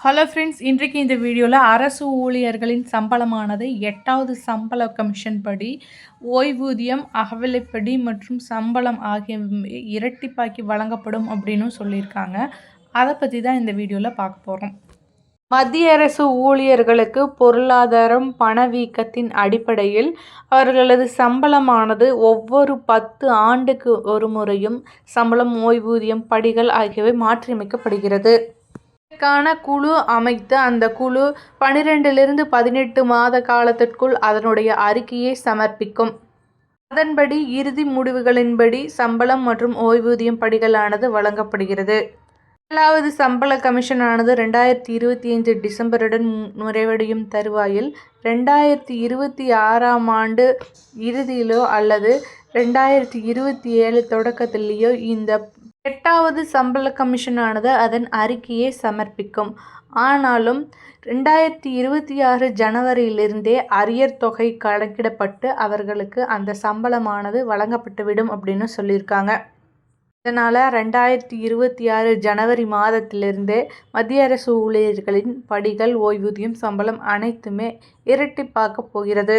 Hello friends இன்றைக்கு இந்த வீடியோவில் அரசு ஊழியர்களின் சம்பளமானது எட்டாவது சம்பள கமிஷன் படி ஓய்வூதியம் அகவிலைப்படி மற்றும் சம்பளம் ஆகியவை இரட்டிப்பாக்கி வழங்கப்படும் அப்படின்னு சொல்லியிருக்காங்க. அதை பற்றி தான் இந்த வீடியோவில் பார்க்க போகிறோம் மத்திய அரசு ஊழியர்களுக்கு பொருளாதாரம் பணவீக்கத்தின் அடிப்படையில் அவர்களது சம்பளமானது ஒவ்வொரு பத்து ஆண்டுக்கு ஒரு முறையும் சம்பளம் ஓய்வூதியம் படிகள் ஆகியவை மாற்றியமைக்கப்படுகிறது. இதற்கான குழு அமைத்து அந்த குழு பனிரெண்டிலிருந்து பதினெட்டு மாத காலத்திற்குள் அதனுடைய அறிக்கையை சமர்ப்பிக்கும். அதன்படி இறுதி முடிவுகளின்படி சம்பளம் மற்றும் ஓய்வூதியம் படிகளானது வழங்கப்படுகிறது. முதலாவது சம்பள கமிஷனானது ரெண்டாயிரத்தி இருபத்தி ஐந்து டிசம்பருடன் நிறைவடையும் தருவாயில் ரெண்டாயிரத்தி இருபத்தி ஆறாம் ஆண்டு இறுதியிலோ அல்லது ரெண்டாயிரத்தி இருபத்தி ஏழு தொடக்கத்திலேயோ இந்த எட்டாவது சம்பள கமிஷனானது அதன் அறிக்கையை சமர்ப்பிக்கும். ஆனாலும் ரெண்டாயிரத்தி இருபத்தி ஆறு ஜனவரியிலிருந்தே அரியர் தொகை கணக்கிடப்பட்டு அவர்களுக்கு அந்த சம்பளமானது வழங்கப்பட்டுவிடும் அப்படின்னு சொல்லியிருக்காங்க. இதனால் ரெண்டாயிரத்தி இருபத்தி ஆறு ஜனவரி மாதத்திலிருந்தே மத்திய அரசு ஊழியர்களின் படிகள் ஓய்வூதியம் சம்பளம் அனைத்துமே இரட்டிப்பாக்கப் போகிறது.